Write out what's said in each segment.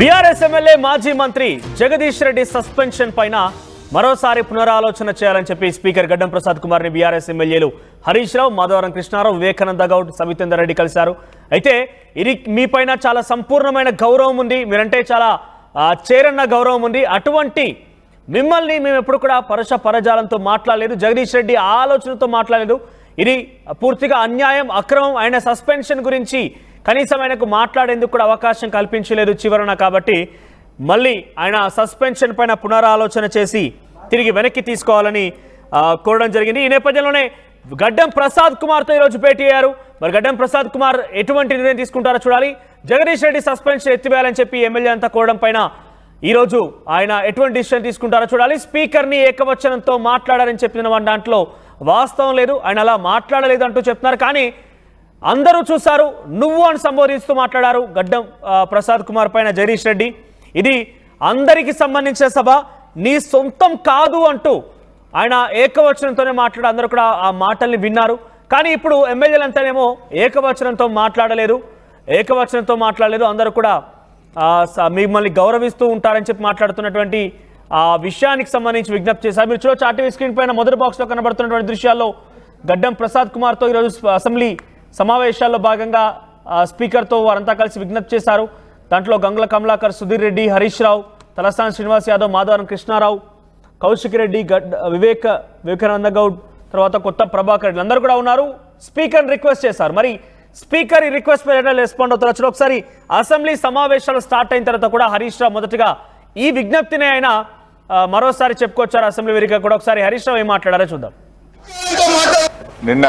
BRS MLA మాజీ మంత్రి Jagadish Reddy suspension పైన మరోసారి పునరాలోచన చేయాలని చెప్పి స్పీకర్ గడ్డం ప్రసాద్ కుమార్ని బీఆర్ఎస్ ఎమ్మెల్యేలు హరీష్ రావు మాధవరం కృష్ణారావు వివేకానంద గౌడ్ సవితేందర్ రెడ్డి కలిశారు. అయితే ఇది మీ పైన చాలా సంపూర్ణమైన గౌరవం ఉంది మీరంటే చాలా చేరన్న గౌరవం ఉంది. అటువంటి మిమ్మల్ని మేము ఎప్పుడు కూడా పరుష పరజాలంతో మాట్లాడలేదు జగదీష్ రెడ్డి ఆలోచనతో మాట్లాడలేదు. ఇది పూర్తిగా అన్యాయం అక్రమం ఆయన సస్పెన్షన్ గురించి కనీసం ఆయనకు మాట్లాడేందుకు కూడా అవకాశం కల్పించలేదు చివరన కాబట్టి మళ్ళీ ఆయన సస్పెన్షన్ పైన పునరాలోచన చేసి తిరిగి వెనక్కి తీసుకోవాలని కోరడం జరిగింది. ఈ నేపథ్యంలోనే గడ్డం ప్రసాద్ కుమార్తో ఈరోజు భేటీ అయ్యారు. మరి గడ్డం ప్రసాద్ కుమార్ ఎటువంటి నిర్ణయం తీసుకుంటారో చూడాలి. జగదీష్ రెడ్డి సస్పెన్షన్ ఎత్తివేయాలని చెప్పి ఎమ్మెల్యే అంతా కోరడం పైన ఈరోజు ఆయన ఎటువంటి డిసిషన్ తీసుకుంటారో చూడాలి. స్పీకర్ని ఏకవచనంతో మాట్లాడారని చెప్పిన వారి దాంట్లో వాస్తవం లేదు. ఆయన అలా మాట్లాడలేదు అంటూ చెప్తున్నారు. కానీ అందరూ చూశారు నువ్వు అని సంబోధిస్తూ మాట్లాడారు గడ్డం ప్రసాద్ కుమార్ పైన జగదీష్ రెడ్డి. ఇది అందరికి సంబంధించిన సభ నీ సొంతం కాదు అంటూ ఆయన ఏకవచనంతోనే మాట్లాడు అందరూ కూడా ఆ మాటల్ని విన్నారు. కానీ ఇప్పుడు ఎమ్మెల్యేలంతానేమో ఏకవచనంతో మాట్లాడలేదు. ఏకవచనంతో మాట్లాడలేదు. అందరూ కూడా మిమ్మల్ని గౌరవిస్తూ ఉంటారని చెప్పి మాట్లాడుతున్నటువంటి ఆ విషయానికి సంబంధించి విజ్ఞప్తి చేశారు. మీరు చూడొచ్చు ఆర్టీవీ స్క్రీన్ పైన మొదటి బాక్స్లో కనబడుతున్నటువంటి దృశ్యాల్లో గడ్డం ప్రసాద్ కుమార్తో ఈరోజు అసెంబ్లీ సమావేశాల్లో భాగంగా స్పీకర్తో వారంతా కలిసి విజ్ఞప్తి చేశారు. దాంట్లో గంగుల కమలాకర్ సుధీర్ రెడ్డి హరీష్ రావు తలసాని శ్రీనివాస్ యాదవ్ మాధవరం కృష్ణారావు కౌశిక్ రెడ్డి గడ్ వివేక వివేకానంద గౌడ్ తర్వాత కొత్త ప్రభాకర్ రెడ్డి అందరూ కూడా ఉన్నారు. స్పీకర్ రిక్వెస్ట్ చేశారు. మరి స్పీకర్ ఈ రిక్వెస్ట్ మీద ఎట్లా రెస్పాండ్ అవుతారు. ఒకసారి అసెంబ్లీ సమావేశాలు స్టార్ట్ అయిన తర్వాత కూడా హరీష్ రావు మొదటగా ఈ విజ్ఞప్తిని ఆయన మరోసారి చెప్పుకొచ్చారు అసెంబ్లీ వేదిక కూడా. ఒకసారి హరీష్ రావు ఏం మాట్లాడారో చూద్దాం. నిన్న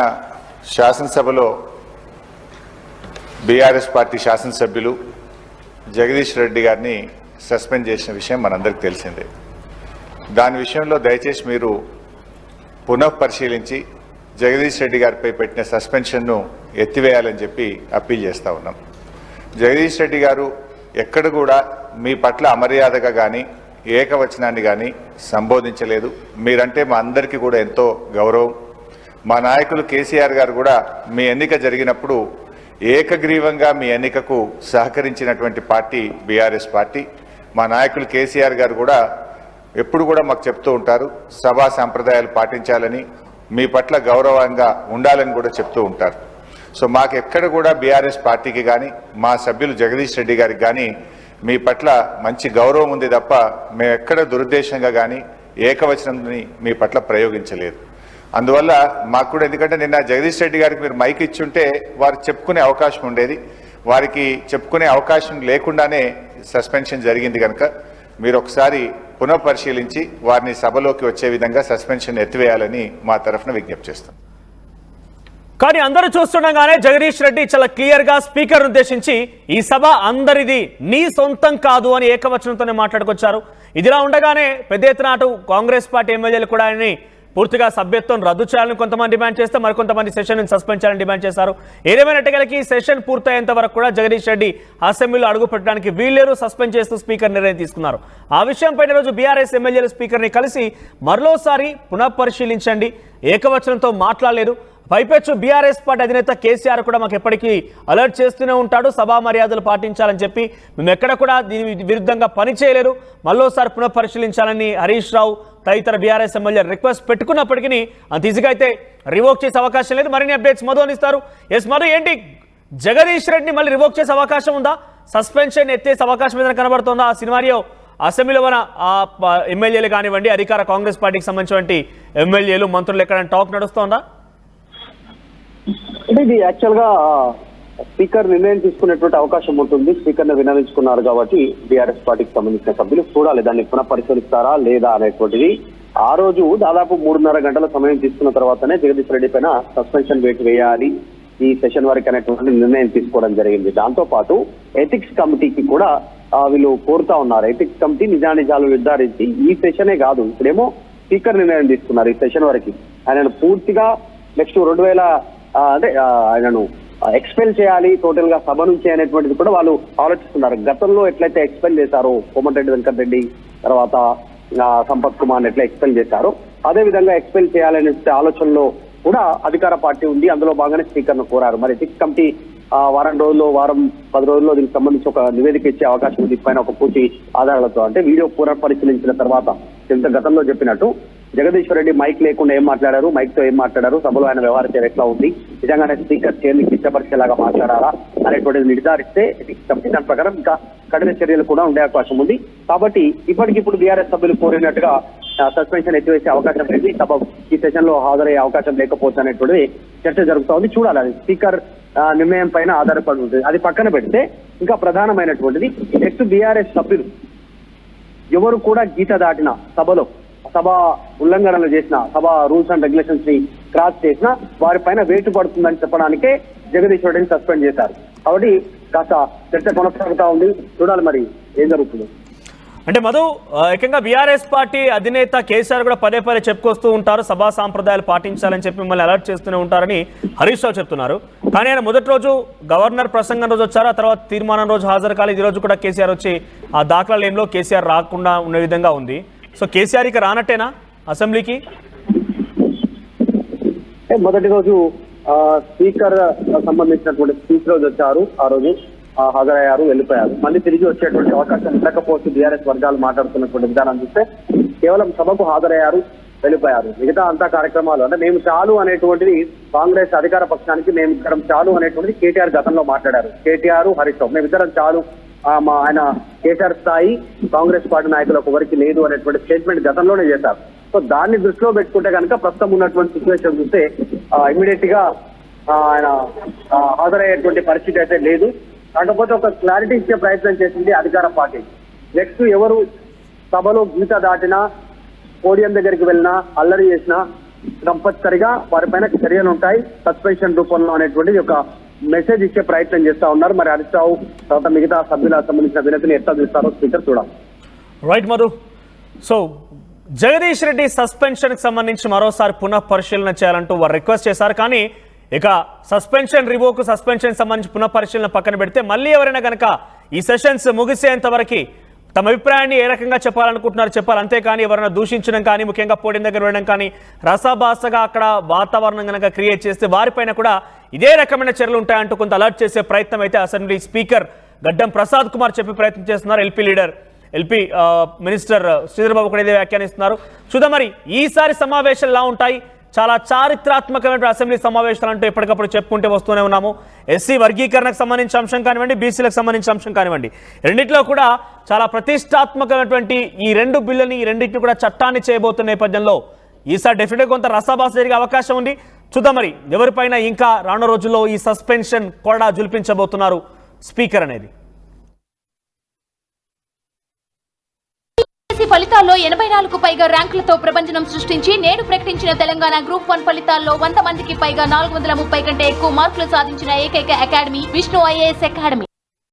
శాసనసభలో బీఆర్ఎస్ పార్టీ శాసనసభ్యులు జగదీష్ రెడ్డి గారిని సస్పెండ్ చేసిన విషయం మనందరికి తెలిసిందే. దాని విషయంలో దయచేసి మీరు పునః పరిశీలించి జగదీష్ రెడ్డి గారిపై పెట్టిన సస్పెన్షన్ను ఎత్తివేయాలని చెప్పి అప్పీల్ చేస్తూ ఉన్నాం. జగదీష్ రెడ్డి గారు ఎక్కడ కూడా మీ పట్ల అమర్యాదగా కానీ ఏకవచనాన్ని కానీ సంబోధించలేదు. మీరంటే మా అందరికీ కూడా ఎంతో గౌరవం. మా నాయకులు కేసీఆర్ గారు కూడా మీ ఎన్నిక జరిగినప్పుడు ఏకగ్రీవంగా మీ ఎన్నికకు సహకరించినటువంటి పార్టీ బీఆర్ఎస్ పార్టీ. మా నాయకులు కేసీఆర్ గారు కూడా ఎప్పుడు కూడా మాకు చెప్తూ ఉంటారు సభా సాంప్రదాయాలు పాటించాలని మీ పట్ల గౌరవంగా ఉండాలని కూడా చెప్తూ ఉంటారు. సో మాకు ఎక్కడ కూడా బీఆర్ఎస్ పార్టీకి కానీ మా సభ్యులు జగదీష్ రెడ్డి గారికి కానీ మీ పట్ల మంచి గౌరవం ఉంది తప్ప మేము ఎక్కడ దురుద్దేశంగా కానీ ఏకవచనంని మీ పట్ల ప్రయోగించలేదు. అందువల్ల మాకు కూడా ఎందుకంటే నిన్న జగదీష్ రెడ్డి గారికి మీరు మైక్ ఇచ్చుంటే వారు చెప్పుకునే అవకాశం ఉండేది. వారికి చెప్పుకునే అవకాశం లేకుండానే సస్పెన్షన్ జరిగింది కనుక మీరు ఒకసారి పునఃపరిశీలించి వారిని సభలోకి వచ్చే విధంగా సస్పెన్షన్ ఎత్తివేయాలని మా తరఫున విజ్ఞప్తి చేస్తాం. కానీ అందరూ చూస్తుండగానే జగదీష్ రెడ్డి చాలా క్లియర్గా స్పీకర్ ఉద్దేశించి ఈ సభ అందరిది నీ సొంతం కాదు అని ఏకవచనంతోనే మాట్లాడుకొచ్చారు. ఇదిలా ఉండగానే పెద్ద ఎత్తున అటు కాంగ్రెస్ పార్టీ ఎమ్మెల్యేలు కూడా ఆయన్ని పూర్తిగా సభ్యత్వం రద్దు చేయాలని కొంతమంది డిమాండ్ చేస్తే మరికొంతమంది సెషన్ సస్పెండ్ చేయాలని డిమాండ్ చేశారు. ఏదేమైనట్టుగలకి సెషన్ పూర్తయ్యేంత వరకు కూడా జగదీష్ రెడ్డి అసెంబ్లీలో అడుగు పెట్టడానికి వీళ్ళేరు సస్పెండ్ చేస్తూ స్పీకర్ నిర్ణయం తీసుకున్నారు. ఆ విషయంపై రోజు బీఆర్ఎస్ ఎమ్మెల్యేలు స్పీకర్ని కలిసి మరోసారి పునఃపరిశీలించండి. ఏకవచనంతో మాట్లాడలేదు. పైపెచ్చు బీఆర్ఎస్ పార్టీ అధినేత కేసీఆర్ కూడా మాకు ఎప్పటికీ అలర్ట్ చేస్తూనే ఉంటాడు. సభా మర్యాదలు పాటించాలని చెప్పి మేము ఎక్కడ కూడా దీని విరుద్ధంగా పని చేయలేరు. మళ్ళోసారి పునఃపరిశీలించాలని హరీష్ రావు తదితర బీఆర్ఎస్ ఎమ్మెల్యే రిక్వెస్ట్ పెట్టుకున్నప్పటికీ అంత ఈజీగా అయితే రివోక్ చేసే అవకాశం లేదు. మరిన్ని అప్డేట్స్ మధు అందిస్తారు. ఎస్ మధు ఏంటి? జగదీష్ రెడ్డిని మళ్ళీ రివోక్ చేసే అవకాశం ఉందా? సస్పెన్షన్ ఎత్తేసే అవకాశం ఏదైనా కనబడుతుందా? ఆ సినిమారియో అసెంబ్లీలో మన ఆ ఎమ్మెల్యేలు కానివ్వండి అధికార కాంగ్రెస్ పార్టీకి సంబంధించినటువంటి ఎమ్మెల్యేలు మంత్రులు ఎక్కడ టాక్ నడుస్తోందా? అంటే ఇది యాక్చువల్గా స్పీకర్ నిర్ణయం తీసుకునేటువంటి అవకాశం ఉంటుంది. స్పీకర్ని విన్నవించుకున్నారు కాబట్టి బీఆర్ఎస్ పార్టీకి సంబంధించిన సభ్యులు చూడాలి. దాన్ని పునః పరిశీలిస్తారా లేదా అనేటువంటిది. ఆ రోజు దాదాపు మూడున్నర గంటల సమయం తీసుకున్న తర్వాతనే జగదీష్ రెడ్డి పైన సస్పెన్షన్ వేటు వేయాలి. ఈ సెషన్ వరకు అనేటువంటి నిర్ణయం తీసుకోవడం జరిగింది. దాంతో పాటు ఎథిక్స్ కమిటీకి కూడా వీళ్ళు కోరుతా ఉన్నారు. ఎథిక్స్ కమిటీ నిజానిజాలు నిర్ధారించి ఈ సెషనే కాదు. ఇప్పుడేమో స్పీకర్ నిర్ణయం తీసుకున్నారు ఈ సెషన్ వరకు. ఆయన పూర్తిగా నెక్స్ట్ రెండు వేల అంటే ఆయనను ఎక్స్పెల్ చేయాలి టోటల్గా సభ నుంచి అనేటువంటిది కూడా వాళ్ళు ఆలోచిస్తున్నారు. గతంలో ఎట్లయితే ఎక్స్పెల్ చేశారో కోమటిరెడ్డి వెంకటరెడ్డి తర్వాత సంపత్ కుమార్ ఎట్లా ఎక్స్పెల్ చేశారో అదే విధంగా ఎక్స్పెల్ చేయాలనే ఆలోచనలో కూడా అధికార పార్టీ ఉంది. అందులో భాగంగానే స్పీకర్ను కోరారు. మరి ఎథిక్స్ కమిటీ వారం రోజుల్లో వారం పది రోజుల్లో దీనికి సంబంధించి ఒక నివేదిక ఇచ్చే అవకాశం ఉంది. పైన ఒక పూర్తి ఆధారాలతో. అంటే వీడియో పునఃపరిశీలించిన తర్వాత ఇంత గతంలో చెప్పినట్టు జగదీశ్వర్ రెడ్డి మైక్ లేకుండా ఏం మాట్లాడారు? మైక్తో ఏం మాట్లాడారు? సభలో ఆయన వ్యవహార చర్య ఎట్లా ఉంది? నిజంగానే స్పీకర్ చైర్ని కిష్టపరిచేలాగా మాట్లాడారా? అనేటువంటిది నిర్ధారిస్తే దాని ప్రకారం ఇంకా కఠిన చర్యలు కూడా ఉండే అవకాశం ఉంది. కాబట్టి ఇప్పటికిప్పుడు బీఆర్ఎస్ సభ్యులు కోరినట్టుగా సస్పెన్షన్ ఎత్తివేసే అవకాశం లేదు. ఈ సభ ఈ సెషన్లో హాజరయ్యే అవకాశం లేకపోతే అనేటువంటిది చర్చ జరుగుతా ఉంది. చూడాలి అది. స్పీకర్ నిర్ణయం పైన ఆధారపడి ఉంటుంది. అది పక్కన పెడితే ఇంకా ప్రధానమైనటువంటిది నెక్స్ట్ బీఆర్ఎస్ సభ్యులు ఎవరు కూడా గీత దాటిన సభలో సభ ఉల్లంఘనలు చేసిన సభ రూల్స్ అండ్ రెగ్యులేషన్స్ని క్రాస్ చేసిన వారిపైన వేటు పడుతుందని చెప్పడానికే జగదీశ్వర్ రెడ్డిని సస్పెండ్ చేశారు. కాబట్టి కాస్త చర్చ కొనసాగుతా ఉంది. చూడాలి మరి ఏం జరుగుతుంది. అంటే మధు ఏకంగా బీఆర్ఎస్ పార్టీ అధినేత కేసీఆర్ కూడా పదే పదే చెప్పుకొస్తూ ఉంటారు సభా సాంప్రదాయాలు పాటించాలని చెప్పి మిమ్మల్ని అలర్ట్ చేస్తూనే ఉంటారని హరీష్ రావు చెప్తున్నారు. కానీ ఆయన మొదటి రోజు గవర్నర్ ప్రసంగం రోజు వచ్చారు ఆ తర్వాత తీర్మానం రోజు హాజరు కాలేదు. ఈ రోజు కూడా కేసీఆర్ వచ్చి ఆ దాఖలాలు ఏంలో కేసీఆర్ రాకుండా ఉన్న విధంగా ఉంది. సో కేసీఆర్ ఇక రానట్టేనా అసెంబ్లీకి? మొదటి రోజు ఆ, స్పీకర్ సంబంధించినటువంటి స్పీచ్ రోజు వచ్చారు ఆ రోజు. హాజరయ్యారు వెళ్ళిపోయారు. మళ్ళీ తిరిగి వచ్చేటువంటి అవకాశం ఉండకపోవచ్చు బీఆర్ఎస్ వర్గాలు మాట్లాడుతున్నటువంటి విధానం చూస్తే కేవలం సభకు హాజరయ్యారు వెళ్ళిపోయారు. మిగతా అంతా కార్యక్రమాలు. అంటే మేము చాలు అనేటువంటిది కాంగ్రెస్ అధికార పక్షానికి మేము ఇక్కడ చాలు అనేటువంటిది కేటీఆర్ గతంలో మాట్లాడారు. కేటీఆర్ హరీష్ రావు. మేమిద్దరం చాలు మా ఆయన కేసీఆర్ స్థాయి కాంగ్రెస్ పార్టీ నాయకులకు ఎవరికి లేదు అనేటువంటి స్టేట్మెంట్ గతంలోనే చేశారు. సో దాన్ని దృష్టిలో పెట్టుకుంటే కనుక ప్రస్తుతం ఉన్నటువంటి సిచ్యువేషన్ చూస్తే ఇమీడియట్గా ఆయన హాజరయ్యేటువంటి పరిస్థితి అయితే లేదు. కాకపోతే ఒక క్లారిటీ ఇచ్చే ప్రయత్నం చేసింది అధికార పార్టీ. నెక్స్ట్ ఎవరు సభలో గీత దాటినా పోడియం దగ్గరికి వెళ్ళినా అల్లరి చేసినా కంపల్సరిగా వారిపైన చర్యలు ఉంటాయి సస్పెన్షన్ రూపంలో అనేటువంటిది ఒక మెసేజ్ ఇచ్చే ప్రయత్నం చేస్తా ఉన్నారు. మరి హరీష్ రావు తర్వాత మిగతా సభ్యులకు సంబంధించిన వినతిని ఎట్లా చూస్తారో స్పీకర్ చూడాలి. రైట్ మధు. సో జగదీష్ రెడ్డి సస్పెన్షన్కి సంబంధించి మరోసారి పునః పరిశీలన చేయాలంటూ వారు రిక్వెస్ట్ చేశారు. కానీ ఇక సస్పెన్షన్ రివోకు సస్పెన్షన్ సంబంధించి పునః పరిశీలన పక్కన పెడితే మళ్ళీ ఎవరైనా కనుక ఈ సెషన్స్ ముగిసేంత వరకు తమ అభిప్రాయాన్ని ఏ రకంగా చెప్పాలనుకుంటున్నారు చెప్పాలి. అంతేకాని ఎవరైనా దూషించడం కానీ ముఖ్యంగా పోటీ దగ్గర వెళ్ళడం కానీ రసాభాసగా అక్కడ వాతావరణం కనుక క్రియేట్ చేస్తే వారిపైన కూడా ఇదే రకమైన చర్యలు ఉంటాయంటూ కొంత అలర్ట్ చేసే ప్రయత్నం అయితే అసెంబ్లీ స్పీకర్ గడ్డం ప్రసాద్ కుమార్ చెప్పే ప్రయత్నం చేస్తున్నారు. LP leader LP minister Sridhar Babu కూడా ఇదే వ్యాఖ్యానిస్తున్నారు. చూద్దాం మరి ఈసారి సమావేశాలు ఎలా ఉంటాయి? చాలా చారిత్రాత్మకమైన అసెంబ్లీ సమావేశాలు అంటూ ఎప్పటికప్పుడు చెప్పుకుంటూ వస్తూనే ఉన్నాము. ఎస్సీ వర్గీకరణకు సంబంధించిన అంశం కానివ్వండి బీసీలకు సంబంధించిన అంశం కానివ్వండి. రెండిట్లో కూడా చాలా ప్రతిష్టాత్మకమైనటువంటి ఈ రెండు బిల్లుని ఈ రెండింటిని కూడా చట్టాన్ని చేయబోతున్న నేపథ్యంలో ఈసారి డెఫినెట్గా కొంత రసాభాస జరిగే అవకాశం ఉంది. చూద్దాం మరి ఎవరిపైన ఇంకా రానున్న రోజుల్లో ఈ సస్పెన్షన్ కూడా జులిపించబోతున్నారు స్పీకర్ అనేది. ఫలితాల్లో ఎనభై నాలుగు పైగా ర్యాంకులతో ప్రపంచం సృష్టించి నేడు ప్రకటించిన తెలంగాణ గ్రూప్ వన్ ఫలితాల్లో వంద మందికి పైగా నాలుగు వందల ముప్పై కంటే ఎక్కువ మార్కులు సాధించిన ఏకైక అకాడమీ విష్ణు ఐఏఎస్ అకాడమీ.